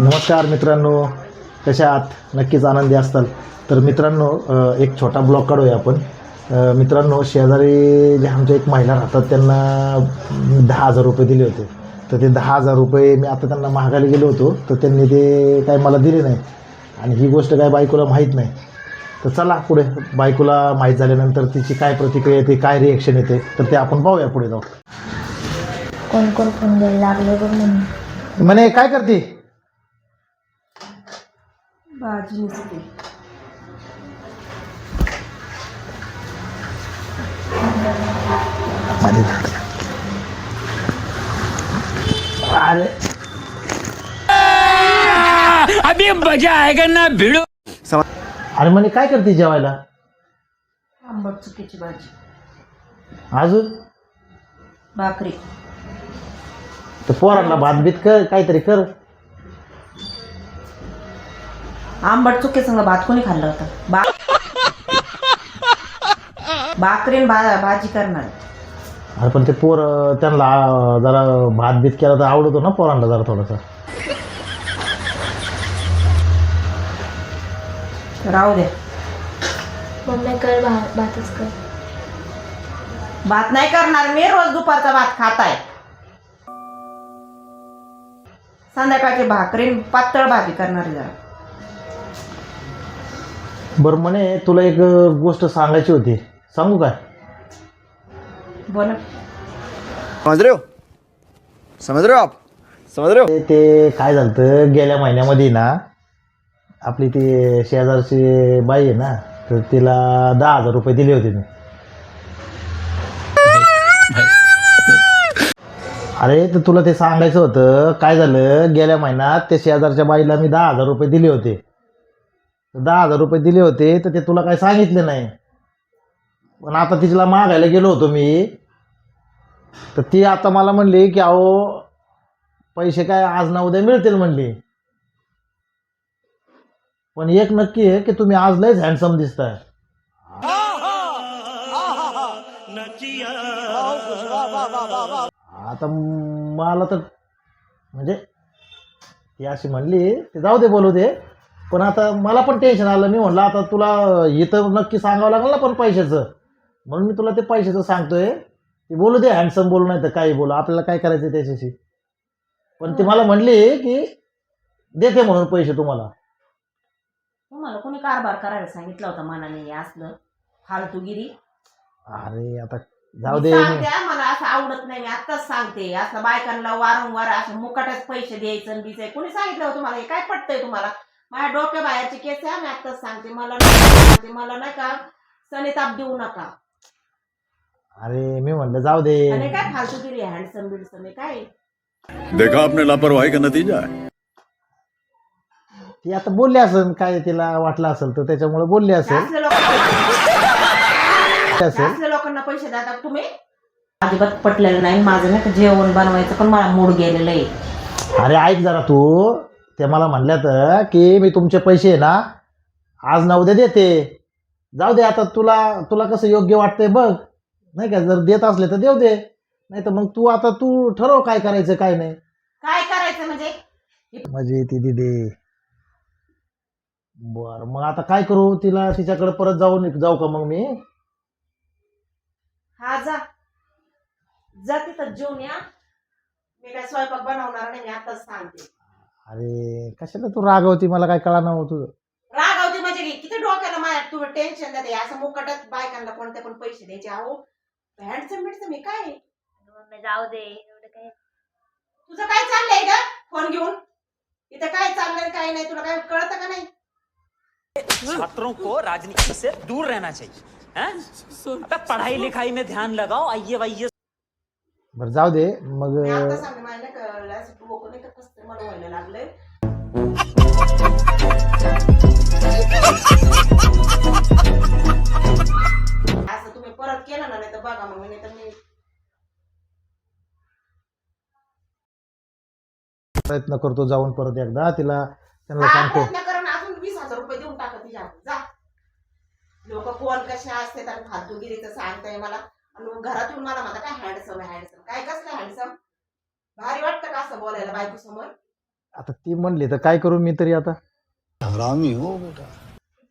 नमस्कार मित्रांनो कशा आहात नक्कीच आनंदी असताल. तर मित्रांनो एक छोटा ब्लॉग काढूया आपण. मित्रांनो शेजारी जे आमच्या एक महिला राहतात त्यांना दहा हजार रुपये दिले होते. तर ते दहा हजार रुपये मी आता त्यांना महागायला गेलो होतो. तर त्यांनी ते काय मला दिले नाही. आणि ही गोष्ट काय बायकोला माहीत नाही. तर चला पुढे. बायकोला माहीत झाल्यानंतर तिची काय प्रतिक्रिया येते काय रिएक्शन येते तर ते आपण पाहूया पुढे जाऊ कोण कोण फोन द्यायला लागले बघ म्हणे काय करते? भाजी नुसती. अरे अभी मजा आएगा ना भिड़ो। अरे म्हणे काय करते जेवायला? आंबट चुकीची भाजी. अजून? भाकरी. तर पोरांना भात बीत कर काहीतरी कर. आंबट चुके संग भात कोणी खाल्लं होतं. बा भा भाजी करणार. अरे पण ते पोर त्यांना आ, जरा भात बीत केला तर आवडतो ना पोरांना जरा थोडासा? राहू द्या मम्मी कर भा भातच कर. भात नाही करणार मी रोज दुपारचा भात खाताय. संध्याकाळची भाकरी पातळ भाजी करणार आहे जरा. बरं म्हणे तुला एक गोष्ट सांगायची होती. सांगू काय? बोला. समझ रहे हो? समझ रहे हो आप? समझ रहे हो? ते- ते काय झालं गेल्या महिन्यामध्ये ना आपली ती शेजारची बाई आहे ना तर तिला दहा हजार रुपये दिले होते मी. अरे तर तुला ते सांगायचं होतं काय झालं गेल्या महिन्यात त्या शेजारच्या बाईला मी दहा हजार रुपये दिले होते. तर दहा हजार रुपये दिले होते तर ते तुला काय सांगितले नाही. पण आता तिला मागायला गेलो होतो मी. तर ती आता मला म्हणली की अहो पैसे काय आज ना उद्या मिळतील म्हणली. पण एक नक्की आहे की तुम्ही आज लयच हँडसम दिसताय. आता मला तर म्हणजे ती अशी म्हणली ते जाऊ दे बोलू दे. पण आता मला पण टेन्शन आलं. मी म्हणलं आता तुला इथं नक्की सांगावं लागेल ना पण पैशाचं. म्हणून मी तुला ते पैशाचं सांगतोय. ते बोलू दे हँडसम बोलू नाही तर काही बोलू. आपल्याला काय करायचं त्याच्याशी? पण ती मला म्हणली की देते म्हणून पैसे तुम्हाला. तुम्हाला कोणी कारभार करायला सांगितलं होतं मनाने हे असलं? फालतूगिरी? अरे आता जाऊ मी दे. सांगते हा, मला असं आवडत नाही. मी आताच सांगते. असं बायकांना वारंवार असं मुकाटच पैसे द्यायचं आणि बिचाय कोणी सांगितलं होतं तुम्हाला हे? काय पटतंय तुम्हाला? माझ्या डोक्या बाहेरची केस आहे मी आताच सांगते. मला नाही सांगते मला नाही का सनिताप देऊ नका. अरे मी म्हणलं जाऊ दे. आणि काय फालतूगिरी हँडसम बिडसम हे काय? देखा आपने लापरवाही का नतीजा है? ती आता बोलली असेल काय तिला वाटलं असेल तर त्याच्यामुळे बोलली असेल. असल्या लोक- असेल. असल्या लोकांना पैसे देतात तुम्ही? अजिबात पटलेलं नाही. माझं नाही का जेवण बनवायचं पण मला मूड गेलेलं आहे. अरे ऐक जरा तू. ते मला म्हणल्यात की मी तुमचे पैसे ना आज ना उद्या देते. जाऊ दे आता तुला तुला कसं योग्य वाटतंय बघ. नाही का जर देत असले तर देऊ दे. नाही तर मग तू आता तू ठरव काय करायचं काय नाही. काय करायचं म्हणजे? म्हणजे ती दिदी. बर मग आता काय करू? तिला तिच्याकडे परत जाऊन जाऊ का मग मी? हा जा. जा तिथं जेवून या. मी काय स्वयंपाक बनवणार नाही मी आताच सांगते. अरे कशाला तू रागवती? मला काय कळा नव्हतं तुझं. रागावती म्हणजे की किती डोक्याला माझ्या तुम्ही टेन्शन देते असं मुकटच बायकांना कोणते पण पैसे द्यायचे. अहो हँडसम बिडसम मी काय? मम्मी जाऊ दे. एवढं काय? तुझं काय चाललंय का फोन घेऊन. इथं काय चाललंय काय नाही तुला काय कळतं का नाही? छात्रों को राजनीति से दूर रहना चाहिए हैं? अबे पढ़ाई लिखाई में ध्यान लगाओ आइए वाइए बरं जाऊ दे. मग मी आता सांगते मला नाही कळलं असं डोकं नाही का कसं तरी मला व्हायला लागलंय. असं तुम्ही परत केलं ना नाही तर बघा मग नाही तर मी प्रयत्न करतो जाऊन परत एकदा. तिला त्यांना हा, सांगतो. प्रयत्न करा ना अजून वीस हजार रुपये देऊन टाका तिच्या हातात. जा. लोक कोण कसे असते आणि फालतूगिरीचं सांगताय मला. आणि मग घरात येऊन मला म्हणता काय हँडसम हँडसम काय कसलं हँडसम भारी वाटतं का असं बोलायला बायको समोर आता ती म्हणली तर काय करू मी तरी आता? हरामी हो बेटा.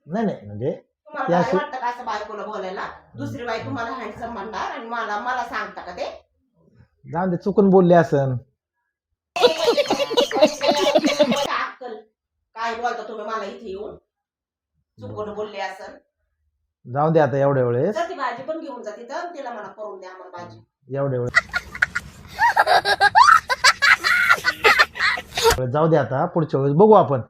नाही नाही म्हणजे तुम्हाला ते काय अशी- वाटतं का असं बायकोला बोलायला? दुसरी बाई तुम्हाला हँडसम म्हणणार आणि मला मला सांगता का ते? जाऊन दे चुकून बोलले असन. काय अक्कल? काय बोलता तुम्ही मला इथे येऊन? चुकून बोलले असं जाऊ दे आता एवढ्या वेळेस. तर ती भाजी पण घेऊन जा तिथं आणि तिला मला करून द्या आम्हाला भाजी. एवढ्या वेळेस. जाऊ दे आता पुढच्या वेळेस बघू आपण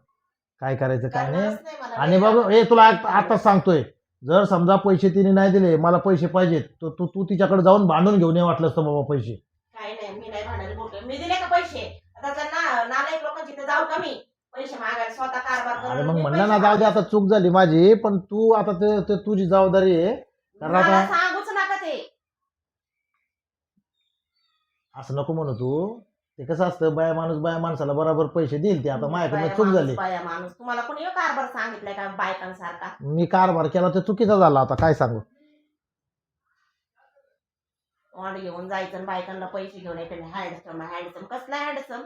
काय करायचं काय नाही. करणारच नाही मला. आणि बाबा हे तुला आत- आताच सांगतोय जर समजा पैसे तिने नाही दिले मला पैसे पाहिजेत तर तू तू तिच्याकडे जाऊन भांडून घेऊन ये वाटलंस तर बाबा पैसे. काय नाही मी नाही भांडायला बोलतोय. मी दिले का पैसे? आता त्या ना नालायक लोकांची इथे जाऊ का मी? पैसे मागायला स्वतः कारभार अरे करून मग मी म्हणलं पैसे ना जाऊ दे आता. चूक झाली माझी पण तू आता ते ते तुझी जबाबदारी आहे. कारण मला आता सांगूच नका ते. असं नको म्हणू तू. ते कसं असतं बाया माणूस बाया माणसाला बरोबर पैसे देईल ते. आता माझ्याकडनं बाया चूक माणूस, झाली बाया माणूस. तुम्हाला कोणी हो कारभार सांगितलंय का बायकांसारखा? मी कारभार केला तर चुकीचा झाला आता काय सांगू? वांड घेऊन जायचं आणि बायकांना पैसे घेऊन यायचे हँडसम हँडसम कसला हँडसम